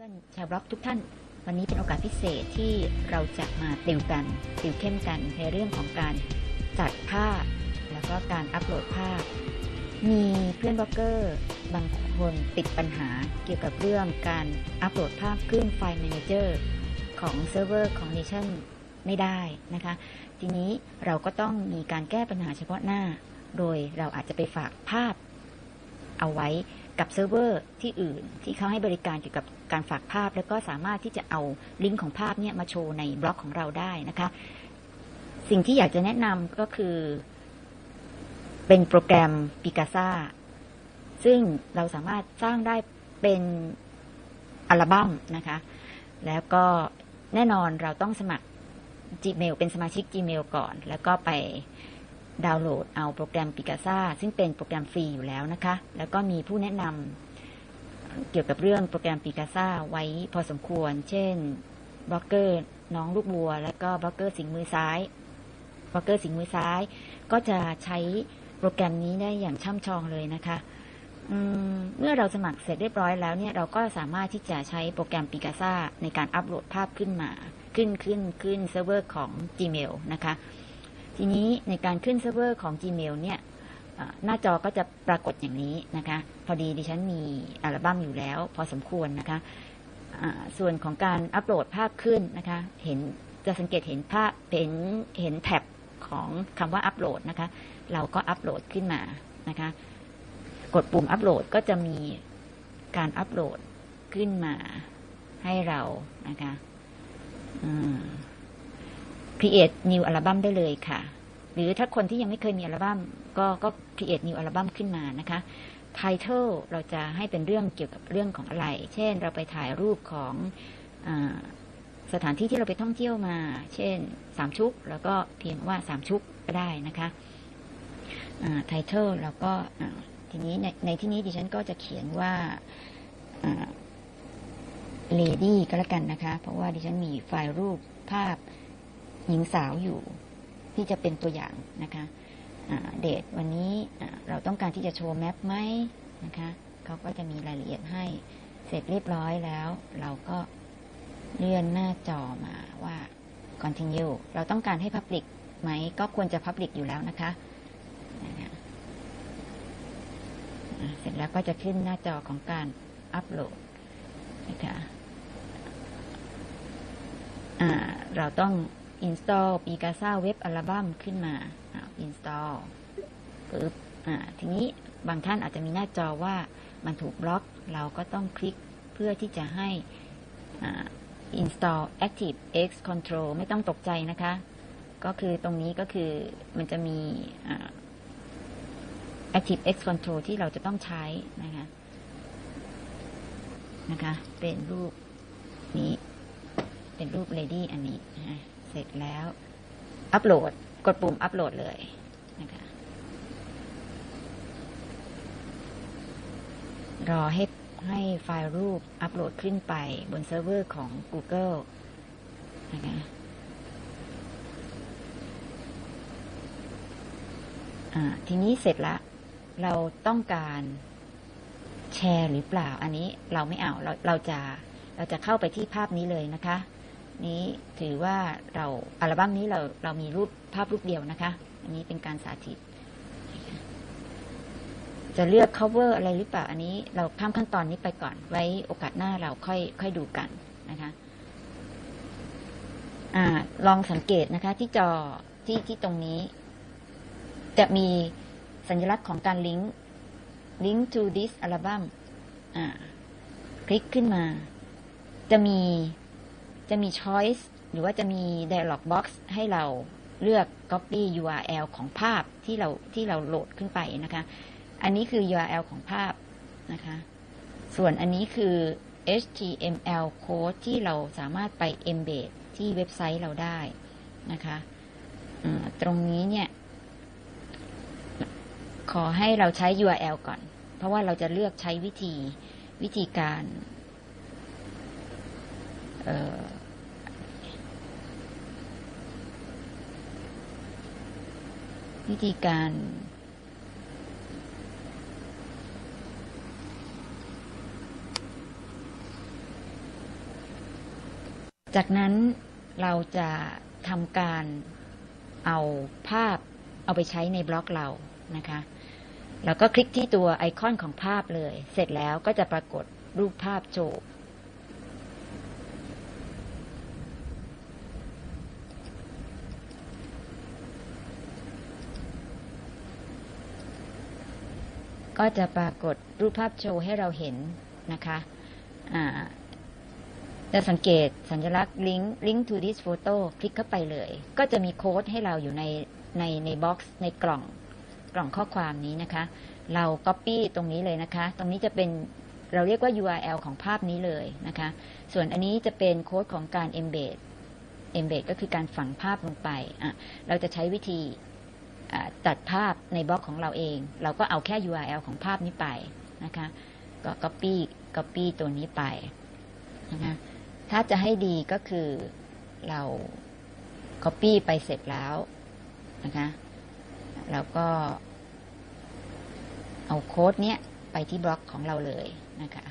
พื่อนชาวบล็อกทุกท่าน วันนี้เป็นโอกาสพิเศษที่เราจะมาติวกันติวเข้มกันในเรื่องของการจัดภาพแล้วก็การอัปโหลดภาพ มีเพื่อนบล็อกเกอร์บางคนติดปัญหาเกี่ยวกับเรื่องการอัปโหลดภาพขึ้นไฟล์ Manager ของเซิร์ฟเวอร์ของ Nation ไม่ได้นะคะ ทีนี้เราก็ต้องมีการแก้ปัญหาเฉพาะหน้า โดยเราอาจจะไปฝากภาพเอาไว้กับเซิร์ฟเวอร์ที่อื่นที่เขาให้บริการเกี่ยวกับ การฝากภาพ แล้วก็สามารถที่จะเอาลิงก์ของภาพเนี่ยมาโชว์ในบล็อกของเราได้นะคะ สิ่งที่อยากจะแนะนำก็คือ เป็นโปรแกรม Picasa ซึ่งเราสามารถสร้างได้เป็นอัลบั้มนะคะ แล้วก็แน่นอนเราต้องสมัคร Gmail เป็นสมาชิก Gmail ก่อน แล้วก็ไปดาวน์โหลดเอาโปรแกรม Picasa ซึ่งเป็นโปรแกรมฟรีอยู่แล้วนะคะ แล้วก็มีผู้แนะนำ เกี่ยวกับเรื่องโปรแกรม Picasa ไว้พอสมควร เช่นบล็อกเกอร์น้องลูกบัว แล้วก็บล็อกเกอร์สิงมือซ้ายบล็อกเกอร์สิงมือซ้าย ก็จะใช้โปรแกรมนี้ได้อย่างช่ำชองเลยนะคะมเมื่อเราสมัครเสร็จเรียบร้อยแล้วเนี่ยเราก็สามารถที่จะใช้โปรแกรม Picasa ในการอัปโหลดภาพขึ้นมาขึ้นขึ้นขึ้นเซิร์ฟเวอร์ของ Gmail นะคะ ทีนี้ในการขึ้นเซิร์ฟเวอร์ของ Gmail เนี่ย หน้าจอก็จะปรากฏอย่างนี้นะคะ พอดีดิฉันมีอัลบั้มอยู่แล้ว พอสมควรนะคะส่วนของการอัปโหลดภาพขึ้นนะคะ เห็นจะสังเกตเห็นภาพเห็นเห็นแท็บของคำว่าอัปโหลดนะคะ เราก็อัปโหลดขึ้นมานะคะ กดปุ่มอัปโหลดก็จะมีการอัปโหลดขึ้นมาให้เรานะคะ create new อัลบั้มได้เลยค่ะ หรือถ้าคนที่ยังไม่เคยมีอัลบั้มก็ก็ create new อัลบั้มขึ้นมานะคะ title เราจะให้เป็นเรื่องเกี่ยวกับเรื่องของอะไร เช่น เราไปถ่ายรูปของอสถานที่ที่เราไปท่องเที่ยวมา เช่นสามชุก แล้วก็เพียงว่าสามชุกก็ได้นะคะอ่า title แล้วก็ทีนี้ในในที่นี้ดิฉันก็จะเขียนว่าอ่า lady ก็แล้วกันนะคะ เพราะว่าดิฉันมีไฟล์รูปภาพหญิงสาวอยู่ ที่จะเป็นตัวอย่างนะคะเดทวันนี้เราต้องการที่จะโชว์แมปไหมนะคะเขาก็จะมีรายละเอียดให้เสร็จเรียบร้อยแล้ว เราก็เลื่อนหน้าจอมาว่า continue เราต้องการให้ public ไหมก็ควรจะ public อยู่แล้วนะคะนะคะเสร็จแล้วก็จะขึ้นหน้าจอของการอัปโหลดนะคะเราต้อง install Picasa Web Album ขึ้นมาอ่า install ปึ๊บอ่าทีนี้บางท่านอาจจะมีหน้าจอว่ามันถูกบล็อก เราก็ต้องคลิกเพื่อที่จะให้อ install Active X Control ไม่ต้องตกใจนะคะ ก็คือตรงนี้ก็คือมันจะมี Active X Control ที่เราจะต้องใช้นะคะนะคะ เป็นรูปนี้ เป็นรูป lady อันนี้นะ เสร็จแล้ว อัปโหลด กดปุ่มอัปโหลดเลยนะคะรอให้ให้ไฟล์รูปอัปโหลดขึ้นไปบนเซิร์ฟเวอร์ของ Google นะคะทีนี้เสร็จละ เราต้องการแชร์หรือเปล่า อันนี้เราไม่เอา เราเราจะเราจะเข้าไปที่ภาพนี้เลยนะคะ นี้ถือว่าเราอัลบั้มนี้เราเรามีรูปภาพรูปเดียวนะคะ อันนี้เป็นการสาธิต จะเลือก cover อะไรหรือเปล่า อันนี้เราข้ามขั้นตอนนี้ไปก่อน ไว้โอกาสหน้าเราค่อยค่อยดูกันนะคะอ่าลองสังเกตนะคะที่จอที่ที่ตรงนี้ จะมีสัญลักษณ์ของการลิงก์ link to this album อ่า คลิกขึ้นมา จะมี จะมี choice หรือว่าจะมี dialog box ให้เราเลือก copy URL ของภาพที่เราที่เราโหลดขึ้นไปนะคะ อันนี้คือ URL ของภาพนะคะ ส่วนอันนี้คือ HTML code ที่เราสามารถไป embed ที่เว็บไซต์เราได้นะคะตรงนี้เนี่ย ขอให้เราใช้ URL ก่อน เพราะว่าเราจะเลือกใช้วิธีวิธีการ เอ่อ วิธีการ จากนั้นเราจะทำการเอาภาพเอาไปใช้ในบล็อกเรานะคะ แล้วก็คลิกที่ตัวไอคอนของภาพเลย เสร็จแล้วก็จะปรากฏรูปภาพโชว์ ก็จะปรากฏรูปภาพโชว์ให้เราเห็นนะคะจะสังเกตสัญลักษณ์ link link to this photo คลิกเข้าไปเลย ก็จะมีโค้ดให้เราอยู่ในในในบ็อกซ์ในกล่องกล่องข้อความนี้นะคะ เรา Copy ตรงนี้เลยนะคะ ตรงนี้จะเป็นเราเรียกว่า URL ของภาพนี้เลยนะคะ ส่วนอันนี้จะเป็นโค้ดของการ embed embed ก็คือการฝังภาพลงไป เราจะใช้วิธี อ่าตัดภาพในบล็อกของเราเอง เราก็เอาแค่ URL ของภาพนี้ไปนะคะก็ copy copy ตัวนี้ไปนะคะถ้าจะให้ดีก็คือเรา copy ไปเสร็จแล้วนะคะแล้วก็เอาโค้ดเนี้ยไปที่บล็อกของเราเลยนะคะ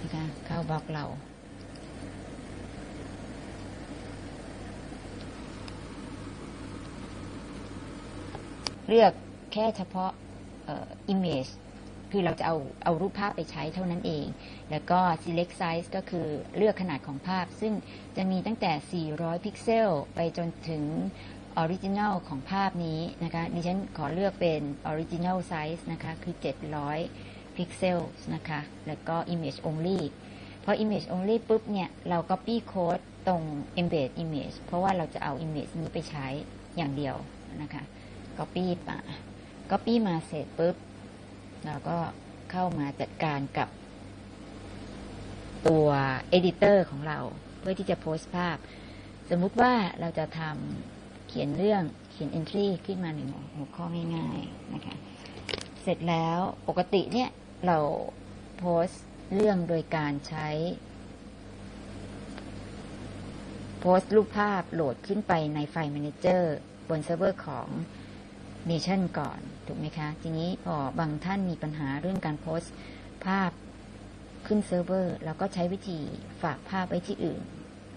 นะคะเข้าบล็อกเรา เลือกแค่เฉพาะ image คือเราจะเอาเอารูปภาพไปใช้เท่านั้นเอง แล้วก็ select size ก็คือเลือกขนาดของภาพ ซึ่งจะมีตั้งแต่ 400 พิกเซล ไปจนถึง original ของภาพนี้นะคะดิฉันขอเลือกเป็น original size นะคะคือ 700 พิกเซลนะคะ แล้วก็ image only พอ image only ปุ๊บเนี่ย เรา copy code ตรง embed image เพราะว่าเราจะเอา image นี้ไปใช้อย่างเดียวนะคะ copy มา copy มาเสร็จปุ๊บเราก็เข้ามาจัดการกับตัว editor ของเราเพื่อที่จะโพสต์ภาพ สมมุติว่าเราจะทำเขียนเรื่องเขียน entry ขึ้นมาหนึ่งหัวข้อง่ายๆนะคะเสร็จแล้วปกติเนี่ยเราโพสต์เรื่องโดยการใช้ โพสต์รูปภาพโหลดขึ้นไปในไฟล์ Manager บนเซิร์ฟเวอร์ของ Nation ก่อนถูกไหมคะ ทีนี้พอบางท่านมีปัญหาเรื่องการโพสต์ภาพขึ้นเซิร์ฟเวอร์เราก็ใช้วิธีฝากภาพไว้ที่อื่น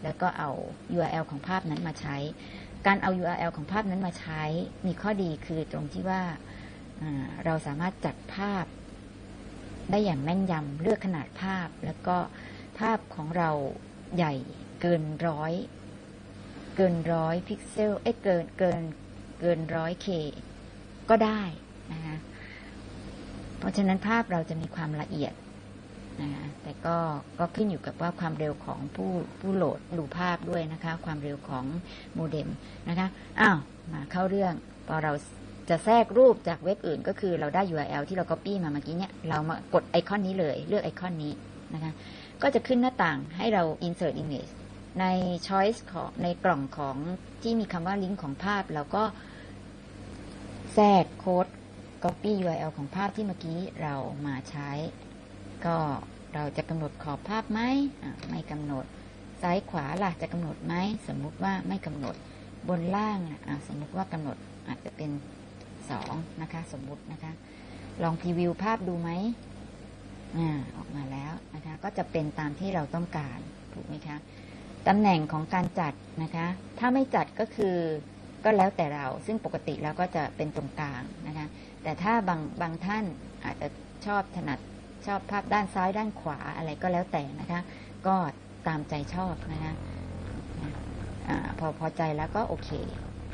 แล้วก็เอา URL ของภาพนั้นมาใช้ การเอา URL ของภาพนั้นมาใช้มีข้อดีคือตรงที่ว่าเราสามารถจัดภาพได้อย่างแม่นยำเลือกขนาดภาพ แล้วก็ภาพของเราใหญ่เกินร้อยเกินร้อยพิกเซลเอ้เกินเกินเกินร้อยเค ก็ได้นะคะเพราะฉะนั้นภาพเราจะมีความละเอียดนะคะแต่ก็ก็ขึ้นอยู่กับว่าความเร็วของผู้ผู้โหลดดูภาพด้วยนะคะ ความเร็วของโมเด็มนะคะอ้าวมาเข้าเรื่องพอเราจะแทรกรูปจากเว็บอื่น ก็คือเราได้ URL ที่เรา Copy มาเมื่อกี้เนี่ยเรามากดไอคอนนี้เลย เลือกไอคอนนี้นะคะ ก็จะขึ้นหน้าต่างให้เรา insert image ใน choice ของในกล่องของที่มีคำว่าลิงก์ของภาพ เราก็ แทรกโค้ด copy URL ของภาพที่เมื่อกี้เรามาใช้ ก็เราจะกำหนดขอบภาพไหมไม่กำหนด ซ้ายขวาล่ะจะกำหนดไหม สมมุติว่าไม่กำหนด บนล่างอะสมมุติว่ากำหนดอาจจะเป็นสองนะคะ สมมุตินะคะ ลองพรีวิวภาพดูไหมอ่าออกมาแล้วนะคะ ก็จะเป็นตามที่เราต้องการ ถูกไหมคะ ตำแหน่งของการจัดนะคะ ถ้าไม่จัดก็คือ ก็แล้วแต่เราซึ่งปกติแล้วก็จะเป็นตรงกลางนะคะแต่ถ้าบางบางท่านอาจจะชอบถนัดชอบภาพด้านซ้ายด้านขวาอะไรก็แล้วแต่นะคะก็ตามใจชอบนะคะอาพอพอใจแล้วก็โอเค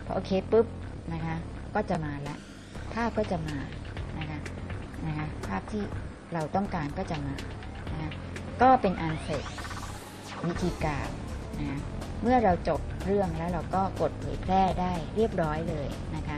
พอโอเคปุ๊บนะคะก็จะมาละภาพก็จะมานะคะนะคะภาพที่เราต้องการก็จะมานะคะก็เป็นอันเสร็จวิธีการ เมื่อเราจบเรื่องแล้วเราก็กดเผยแพร่ได้เรียบร้อยเลยนะคะ